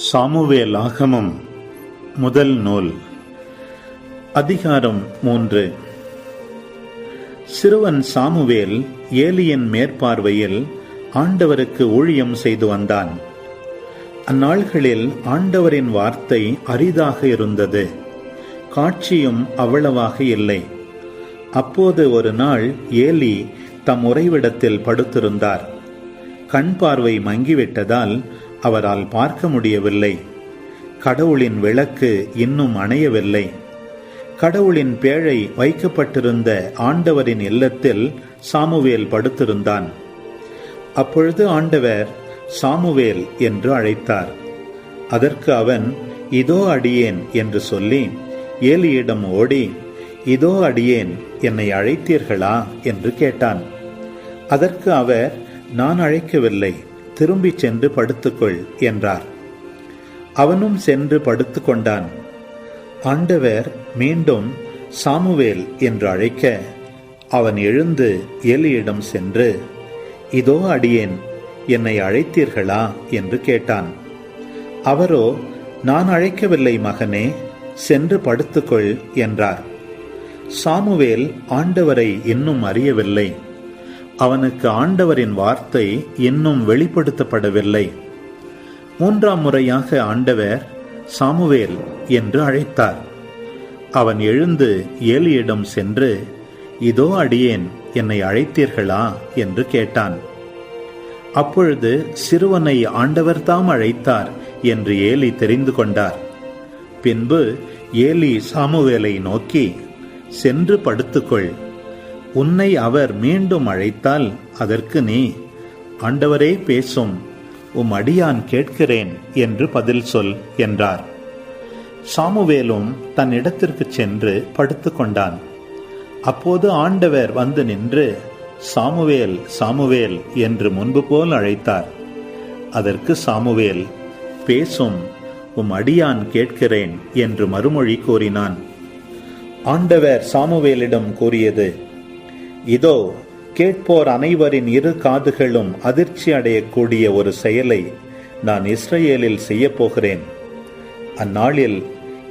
Samuel ஆகமம் முதல் நூல் அதிகாரம் மூன்று. சிறுவன் சாமுவேல் ஏலியின் மேற்பார்வையில் ஆண்டவருக்கு ஊழியம் செய்து வந்தான். அந்நாள்களில் ஆண்டவரின் வார்த்தை அரிதாக இருந்தது. காட்சியும் அவ்வளவாக இல்லை. அப்போது ஒரு நாள் ஏலி தம் உறைவிடத்தில் படுத்திருந்தார். கண் பார்வை மங்கிவிட்டதால் அவரால் பார்க்க முடியவில்லை. கடவுளின் விளக்கு இன்னும் அணையவில்லை. கடவுளின் பேழை வைக்கப்பட்டிருந்த ஆண்டவரின் இல்லத்தில் சாமுவேல் படுத்திருந்தான். அப்பொழுது ஆண்டவர் சாமுவேல் என்று அழைத்தார். அதற்கு அவன் இதோ அடியேன் என்று சொல்லி ஏலியிடம் ஓடி இதோ அடியேன் என்னை அழைத்தீர்களா? என்று கேட்டான். அதற்கு அவர் நான் அழைக்கவில்லை. திரும்பிச் சென்று படுத்துக்கொள் என்றார். அவனும் சென்று படுத்து கொண்டான் ஆண்டவர் மீண்டும் சாமுவேல் என்று அழைக்க அவன் எழுந்து ஏலியிடம் சென்று இதோ அடியேன் என்னை அழைத்தீர்களா? என்று கேட்டான். அவரோ நான் அழைக்கவில்லை மகனே சென்று படுத்துக்கொள் என்றார். சாமுவேல் ஆண்டவரை இன்னும் அறியவில்லை. அவனுக்கு ஆண்டவரின் வார்த்தை இன்னும் வெளிப்படுத்தப்படவில்லை. மூன்றாம் முறையாக ஆண்டவர் சாமுவேல் என்று அழைத்தார். அவன் எழுந்து ஏலியிடம் சென்று இதோ அடியேன் என்னை அழைத்தீர்களா? என்று கேட்டான். அப்பொழுது சிறுவனை ஆண்டவர்தாம் அழைத்தார் என்று ஏலி தெரிந்து கொண்டார். பின்பு ஏலி சாமுவேலை நோக்கி சென்று படுத்துக்கொள் உன்னை அவர் மீண்டும் அழைத்தால் அதற்கு நீ ஆண்டவரே பேசும் உம் அடியான் கேட்கிறேன் என்று பதில் சொல் என்றார். சாமுவேலும் தன் இடத்திற்கு சென்று படுத்து கொண்டான். அப்போது ஆண்டவர் வந்து நின்று சாமுவேல் சாமுவேல் என்று முன்பு போல் அழைத்தார். அதற்கு சாமுவேல் பேசும் உம் அடியான் கேட்கிறேன் என்று மறுமொழி கூறினான். ஆண்டவர் சாமுவேலிடம் கூறியது இதோ கேட்போர் அனைவரின் இரு காதுகளும் அதிர்ச்சி அடையக்கூடிய ஒரு செயலை நான் இஸ்ரேலில் செய்யப் போகிறேன் அந்நாளில்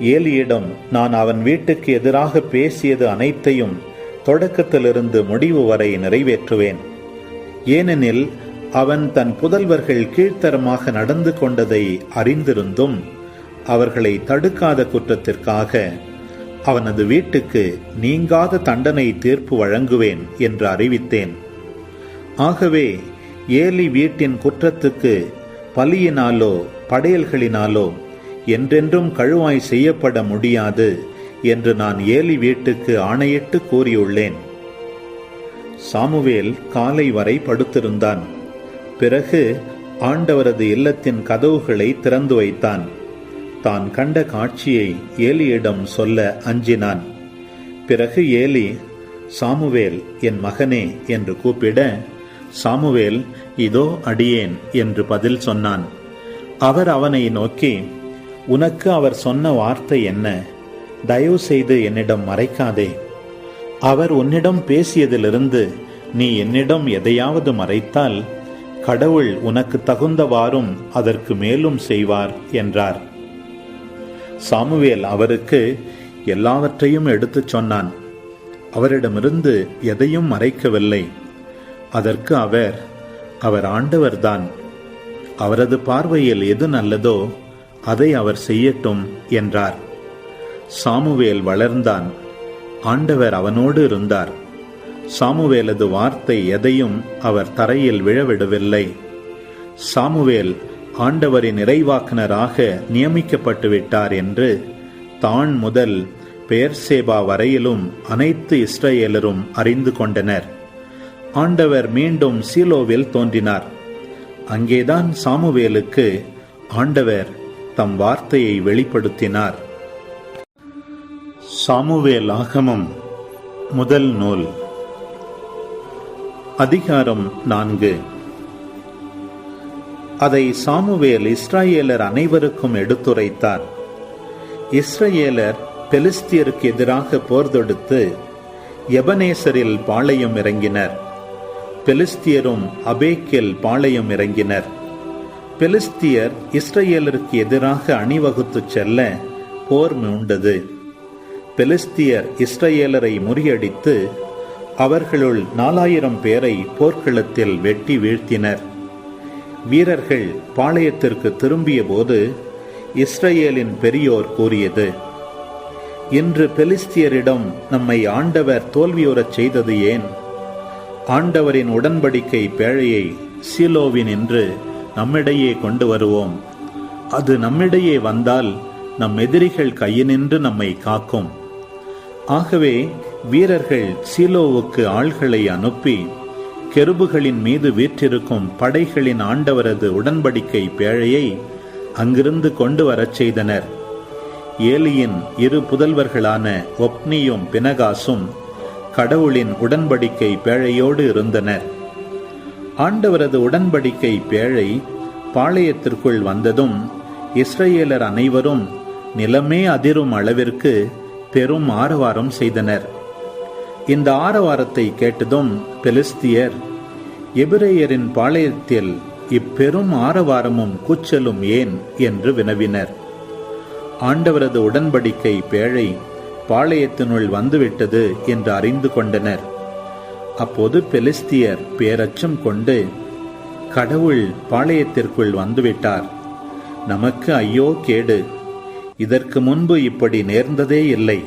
ஏலியிடம் நான் அவன் வீட்டுக்கு எதிராக பேசியது அனைத்தையும் தொடக்கத்திலிருந்து முடிவு வரை நிறைவேற்றுவேன். ஏனெனில் அவன் தன் புதல்வர்கள் கீழ்த்தரமாக நடந்து கொண்டதை அறிந்திருந்தும் அவர்களை தடுக்காத குற்றத்திற்காக அவனது வீட்டுக்கு நீங்காத தண்டனை தீர்ப்பு வழங்குவேன் என்று அறிவித்தேன். ஆகவே ஏலி வீட்டின் குற்றத்துக்கு பலியினாலோ படையல்களினாலோ என்றென்றும் கழுவாய் செய்யப்பட முடியாது என்று நான் ஏலி வீட்டுக்கு ஆணையிட்டு கூறியுள்ளேன். சாமுவேல் காலை வரை படுத்திருந்தான். பிறகு ஆண்டவரது இல்லத்தின் கதவுகளை திறந்து வைத்தான். தான் கண்ட காட்சியை ஏலியிடம் சொல்ல அஞ்சினான். பிறகு ஏலி சாமுவேல் என் மகனே என்று கூப்பிட சாமுவேல் இதோ அடியேன் என்று பதில் சொன்னான். அவர் அவனை நோக்கி உனக்கு அவர் சொன்ன வார்த்தை என்ன? தயவு செய்து என்னிடம் மறைக்காதே. அவர் உன்னிடம் பேசியதிலிருந்து நீ என்னிடம் எதையாவது மறைத்தால் கடவுள் உனக்கு தகுந்தவாறும் அதற்கு மேலும் செய்வார் என்றார். சாமுவேல் அவருக்கு எல்லாவற்றையும் எடுத்துச் சொன்னான். அவரிடமிருந்து எதையும் மறைக்கவில்லை. அதற்கு அவர் அவர் ஆண்டவர்தான். அவரது பார்வையில் எது நல்லதோ அதை அவர் செய்யட்டும் என்றார். சாமுவேல் வளர்ந்தான். ஆண்டவர் அவனோடு இருந்தார். சாமுவேலது வார்த்தை எதையும் அவர் தரையில் விழவிடவில்லை. சாமுவேல் ஆண்டவரின் இறைவாக்குனராக நியமிக்கப்பட்டு விட்டார் என்று தான் முதல் பெயர்சேபா வரையிலும் அனைத்து இஸ்ரேலரும் அறிந்து கொண்டனர். ஆண்டவர் மீண்டும் சீலோவில் தோன்றினார். அங்கேதான் சாமுவேலுக்கு ஆண்டவர் தம் வார்த்தையை வெளிப்படுத்தினார். சாமுவேல் ஆகமம் முதல் நூல். அதிகாரம் நான்கு. அதை சாமுவேல் இஸ்ராயேலர் அனைவருக்கும் எடுத்துரைத்தார். இஸ்ரேலர் பெலிஸ்தியருக்கு எதிராக போர் தொடுத்து எபனேசரில் பாளையம் இறங்கினர். பெலிஸ்தியரும் அபேக்கில் பாளையம் இறங்கினர். பெலிஸ்தியர் இஸ்ரேலருக்கு எதிராக அணிவகுத்து செல்ல போர் மூண்டது. பெலிஸ்தியர் இஸ்ரேலரை முறியடித்து அவர்களுள் நாலாயிரம் பேரை போர்க்களத்தில் வெட்டி வீழ்த்தினர். வீரர்கள் பாளையத்திற்கு திரும்பிய போது இஸ்ரேலின் பெரியோர் கூறியது இன்று பெலிஸ்தியரிடம் நம்மை ஆண்டவர் தோல்வியுறச் செய்தது ஏன்? ஆண்டவரின் உடன்படிக்கை பேழையை சீலோவின் என்று நம்மிடையே கொண்டு வருவோம். அது நம்மிடையே வந்தால் நம் எதிரிகள் கையினின்று நம்மை காக்கும். ஆகவே வீரர்கள் சீலோவுக்கு ஆள்களை அனுப்பி கெருபுகளின் மீது வீற்றிருக்கும் படைகளின் ஆண்டவரது உடன்படிக்கை பேழையை அங்கிருந்து கொண்டு வரச் செய்தனர். ஏலியின் இரு புதல்வர்களான ஒப்னியும் பினகாசும் கடவுளின் உடன்படிக்கை பேழையோடு இருந்தனர். ஆண்டவரது உடன்படிக்கை பேழை பாளையத்திற்குள் வந்ததும் இஸ்ரேலர் அனைவரும் நிலமே அதிரும் அளவிற்கு பெரும் ஆரவாரம் செய்தனர். இந்த ஆரவாரத்தை கேட்டதும் பெலிஸ்தியர் எபிரேயரின் பாளையத்தில் இப்பெரும் ஆரவாரமும் கூச்சலும் ஏன் என்று வினவினர். ஆண்டவரது உடன்படிக்கை பேழை பாளையத்தினுள் வந்துவிட்டது என்று அறிந்து கொண்டனர். அப்போது பெலிஸ்தியர் பேரச்சம் கொண்டு கடவுள் பாளையத்திற்குள் வந்துவிட்டார். நமக்கு ஐயோ கேடு. இதற்கு முன்பு இப்படி நேர்ந்ததே இல்லை.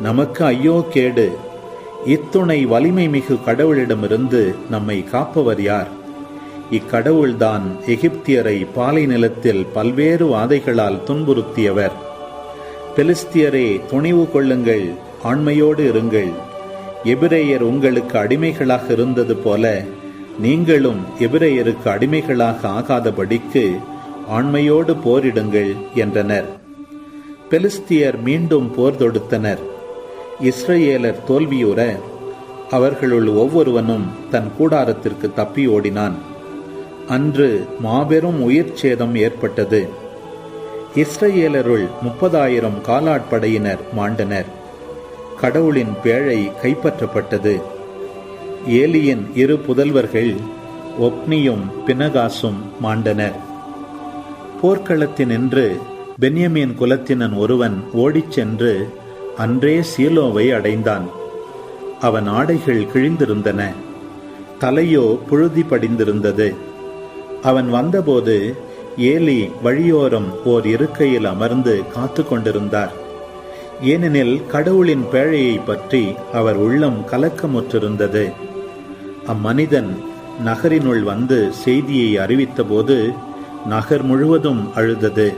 நமக்கு ஐயோ கேடு. இத்துணை வலிமை மிகு கடவுளிடமிருந்து நம்மை காப்பவர் யார்? இக்கடவுள்தான் எகிப்தியரை பாலை நிலத்தில் பல்வேறு வாதைகளால் துன்புறுத்தியவர். பெலிஸ்தியரே துணிவு கொள்ளுங்கள் ஆண்மையோடு இருங்கள். எபிரேயர் உங்களுக்கு அடிமைகளாக இருந்தது போல நீங்களும் எபிரேயருக்கு அடிமைகளாக ஆகாதபடிக்கு ஆண்மையோடு போரிடுங்கள் என்றனர். பெலிஸ்தியர் மீண்டும் போர் தொடுத்தனர். இஸ்ரேலர் தோல்வியுற அவர்களுள் ஒவ்வொருவனும் தன் கூடாரத்திற்கு தப்பி ஓடினான். அன்று மாபெரும் உயிர் சேதம் ஏற்பட்டது. இஸ்ரேலருள் முப்பதாயிரம் காலாட்படையினர் மாண்டனர். கடவுளின் பேழை கைப்பற்றப்பட்டது. ஏலியின் இரு புதல்வர்கள் ஒப்னியும் பினகாசும் மாண்டனர். போர்க்களத்தினின்று பென்யமீன் குலத்தினன் ஒருவன் ஓடிச் சென்று அன்றே சீலோவை அடைந்தான். அவன் ஆடைகள் கிழிந்திருந்தன. தலையோ புழுதி படிந்திருந்தது. அவன் வந்தபோது ஏலி வழியோரம் ஓர் இருக்கையில் அமர்ந்து காத்து கொண்டிருந்தார். ஏனெனில் கடவுளின் பேழையை பற்றி அவர் உள்ளம் கலக்கமுற்றிருந்தது. அம்மனிதன் நகரினுள் வந்து செய்தியை அறிவித்தபோது நகர் முழுவதும் அழுதது.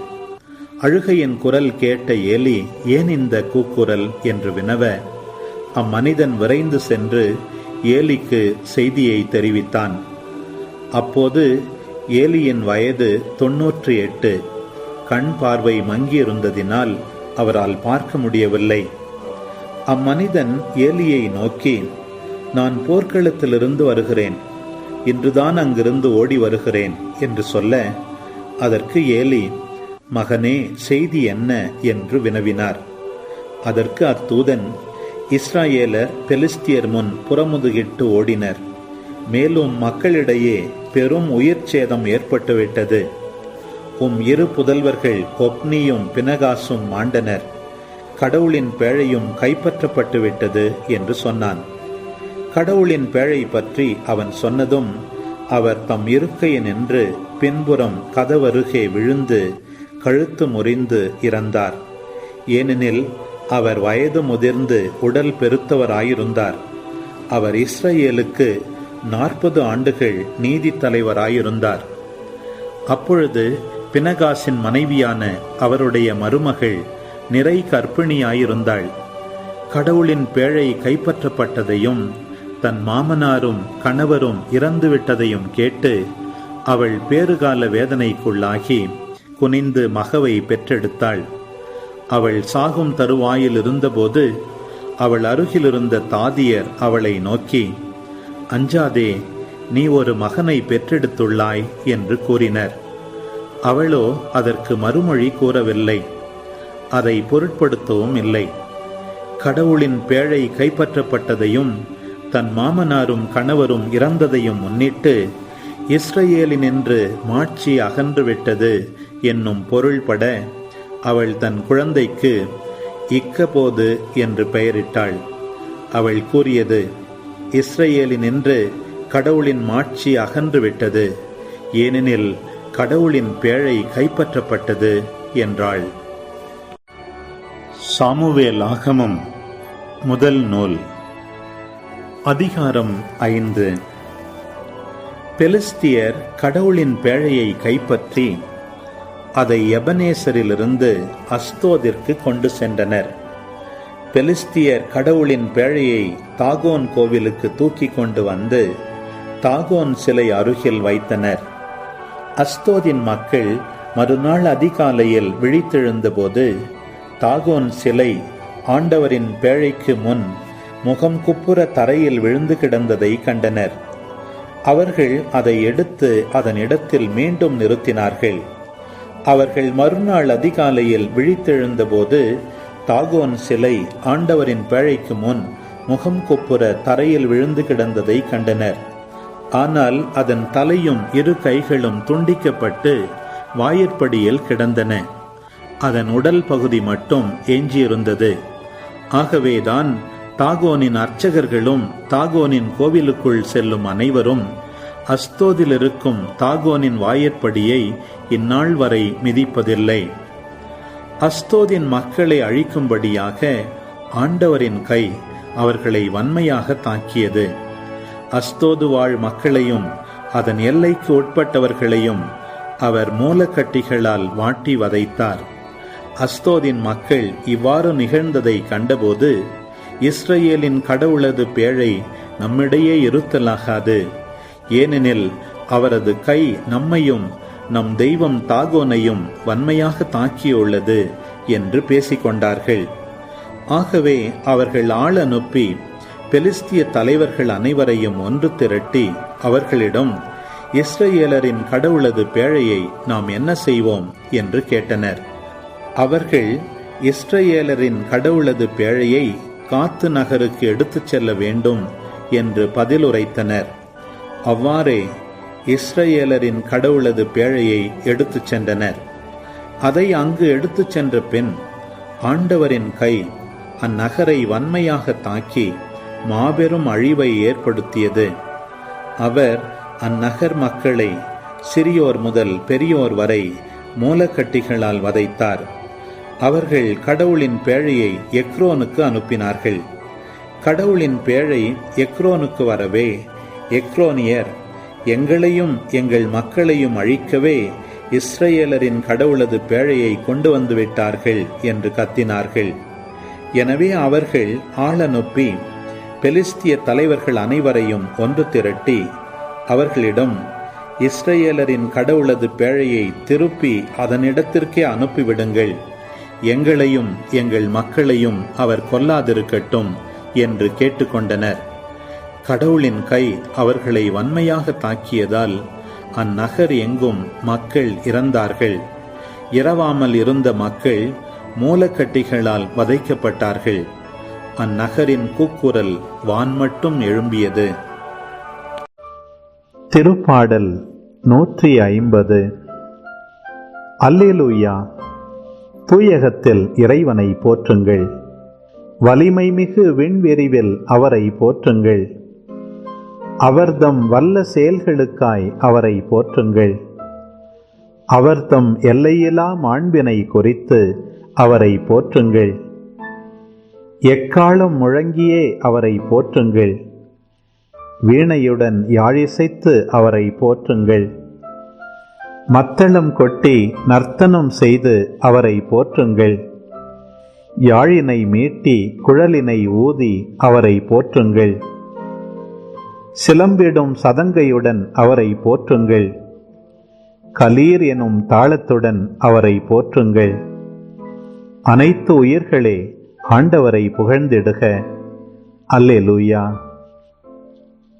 அழுகையின் குரல் கேட்ட ஏலி ஏன் இந்த கூக்குரல்? என்று வினவ அம்மனிதன் விரைந்து சென்று ஏலிக்கு செய்தியை தெரிவித்தான். அப்போது ஏலியின் வயது தொன்னூற்றி எட்டு. கண் பார்வை மங்கியிருந்ததினால் அவரால் பார்க்க முடியவில்லை. அம்மனிதன் ஏலியை நோக்கி நான் போர்க்களத்திலிருந்து வருகிறேன். இன்றுதான் அங்கிருந்து ஓடி வருகிறேன் என்று சொல்ல அதற்கு ஏலி மகனே செய்தி என்ன? என்று வினவினார். அதற்கு அத்தூதன் இஸ்ராயேலர் பெலிஸ்தியர் முன் புறமுதுகிட்டு ஓடினர். மேலும் மக்களிடையே பெரும் உயிர் சேதம் ஏற்பட்டுவிட்டது. உம் இரு புதல்வர்கள் ஒப்னியும் பினகாசும் மாண்டனர் கடவுளின் பேழையும் கைப்பற்றப்பட்டு விட்டது என்று சொன்னான். கடவுளின் பேழை பற்றி அவன் சொன்னதும் அவர் தம் இருக்கையை நின்று பின்புறம் கதவருகே விழுந்து கழுத்து முறிந்து இறந்தார். ஏனெனில் அவர் வயது முதிர்ந்து உடல் பெருத்தவராயிருந்தார். அவர் இஸ்ரேலுக்கு நாற்பது ஆண்டுகள் நீதி தலைவராயிருந்தார். அப்பொழுது பினகாசின் மனைவியான அவருடைய மருமகள் நிறை கர்ப்பிணியாயிருந்தாள். கடவுளின் பேழை கைப்பற்றப்பட்டதையும் தன் மாமனாரும் கணவரும் இறந்துவிட்டதையும் கேட்டு அவள் பேறுகால வேதனைக்குள்ளாகி குனிந்து மகவை பெற்றெடுத்தாள். அவள் சாகும் தருவாயில் இருந்தபோது அவள் அருகிலிருந்த தாதியர் அவளை நோக்கி அஞ்சாதே நீ ஒரு மகனை பெற்றெடுத்துள்ளாய் என்று கூறினர். அவளோ அதற்கு மறுமொழி கூறவில்லை. அதை பொருட்படுத்தவும் இல்லை. கடவுளின் பேழை கைப்பற்றப்பட்டதையும் தன் மாமனாரும் கணவரும் இறந்ததையும் முன்னிட்டு இஸ்ரேலினின்று மாட்சி அகன்றுவிட்டது என்னும் பொருள்பட அவள் தன் குழந்தைக்கு இக்கபோது என்று பெயரிட்டாள். அவள் கூறியது இஸ்ரேலினின்று கடவுளின் மாட்சி அகன்றுவிட்டது. ஏனெனில் கடவுளின் பேழை கைப்பற்றப்பட்டது என்றாள். சாமுவேல் ஆகமம் முதல் நூல். அதிகாரம் ஐந்து. பெலிஸ்தியர் கடவுளின் பேழையை கைப்பற்றி அதை எபனேசரிலிருந்து அஸ்தோதிற்கு கொண்டு சென்றனர். பெலிஸ்தியர் கடவுளின் பேழையை தாகோன் கோவிலுக்கு தூக்கி கொண்டு வந்து தாகோன் சிலை அருகில் வைத்தனர். அஸ்தோதின் மக்கள் மறுநாள் அதிகாலையில் விழித்தெழுந்தபோது தாகோன் சிலை ஆண்டவரின் பேழைக்கு முன் முகம் குப்புற தரையில் விழுந்து கிடந்ததை கண்டனர். அவர்கள் அதை எடுத்து அதன் இடத்தில் மீண்டும் நிறுத்தினார்கள். அவர்கள் மறுநாள் அதிகாலையில் விழித்தெழுந்தபோது தாகோன் சிலை ஆண்டவரின் பேழைக்கு முன் முகம் கொப்புற தரையில் விழுந்து கிடந்ததை கண்டனர். ஆனால் அதன் தலையும் இரு கைகளும் துண்டிக்கப்பட்டு வாயிற்படியில் கிடந்தன. அதன் உடல் பகுதி மட்டும் எஞ்சியிருந்தது ஆகவேதான் தாகோனின் அர்ச்சகர்களும் தாகோனின் கோவிலுக்குள் செல்லும் அனைவரும் அஸ்தோதில் இருக்கும் தாகோனின் வாயற்படியை இந்நாள் வரை மிதிப்பதில்லை. அஸ்தோதின் மக்களை அழிக்கும்படியாக ஆண்டவரின் கை அவர்களை வன்மையாக தாக்கியது. அஸ்தோது வாழ் மக்களையும் அதன் எல்லைக்கு உட்பட்டவர்களையும் அவர் மூலக்கட்டிகளால் வாட்டி வதைத்தார். அஸ்தோதின் மக்கள் இவ்வாறு நிகழ்ந்ததை கண்டபோது இஸ்ரேலின் கடவுளது பேழை நம்மிடையே இருத்தலாகாது. ஏனெனில் அவரது கை நம்மையும் நம் தெய்வம் தாகோனையும் வன்மையாக தாக்கியுள்ளது என்று பேசிக்கொண்டார்கள். ஆகவே அவர்கள் ஆள் அனுப்பி பெலிஸ்திய தலைவர்கள் அனைவரையும் ஒன்று திரட்டி அவர்களிடம் இஸ்ரேலரின் கடவுளது பேழையை நாம் என்ன செய்வோம்? என்று கேட்டனர். அவர்கள் இஸ்ரேலரின் கடவுளது பேழையை காத்து நகருக்கு எடுத்துச் செல்ல வேண்டும் என்று பதிலுரைத்தனர். அவ்வாறே இஸ்ரேலரின் கடவுளது பேழையை எடுத்துச் சென்றனர். அதை அங்கு எடுத்துச் சென்ற பின் ஆண்டவரின் கை அந்நகரை வன்மையாக தாக்கி மாபெரும் அழிவை ஏற்படுத்தியது. அவர் அந்நகர் மக்களை சிறியோர் முதல் பெரியோர் வரை மூலக்கட்டிகளால் வதைத்தார். அவர்கள் கடவுளின் பேழையை எக்ரோனுக்கு அனுப்பினார்கள். கடவுளின் பேழை எக்ரோனுக்கு வரவே எக்ரோனியர் எங்களையும் எங்கள் மக்களையும் அழிக்கவே இஸ்ரேலரின் கடவுளது பேழையை கொண்டு வந்து விட்டார்கள் என்று கத்தினார்கள். எனவே அவர்கள் ஆளனுப்பி பெலிஸ்திய தலைவர்கள் அனைவரையும் ஒன்று திரட்டி அவர்களிடம் இஸ்ரேலரின் கடவுளது பேழையை திருப்பி அதனிடத்திற்கே அனுப்பிவிடுங்கள். எங்களையும் எங்கள் மக்களையும் அவர் கொல்லாதிருக்கட்டும் என்று கேட்டுக்கொண்டனர். கடவுளின் கை அவர்களை வன்மையாக தாக்கியதால் அந்நகர் எங்கும் மக்கள் இறந்தார்கள். இரவாமல் இருந்த மக்கள் மூலக்கட்டிகளால் வதைக்கப்பட்டார்கள். அந்நகரின் கூக்குரல் வான் மட்டும் எழும்பியது. திருப்பாடல் நூற்றி ஐம்பது. அல்லேலூயா! தூயகத்தில் இறைவனை போற்றுங்கள். வலிமை மிகு விண்வெறிவில் அவரை போற்றுங்கள். அவர்தம் வல்ல செயல்களுக்காய் அவரை போற்றுங்கள். அவர்தம் எல்லையிலா மாண்பினை குறித்து அவரை போற்றுங்கள். எக்காலம் முழங்கியே அவரை போற்றுங்கள். வீணையுடன் யாழிசைத்து அவரை போற்றுங்கள். மத்தளம் கொட்டி நர்த்தனம் செய்து அவரை போற்றுங்கள். யாழினை மீட்டி குழலினை ஊதி அவரை போற்றுங்கள். சிலம்பிடும் சதங்கையுடன் அவரை போற்றுங்கள். கலீர் எனும் தாளத்துடன் அவரை போற்றுங்கள். அனைத்து உயிர்களே ஆண்டவரை புகழ்ந்திடுக. அல்லே லூயா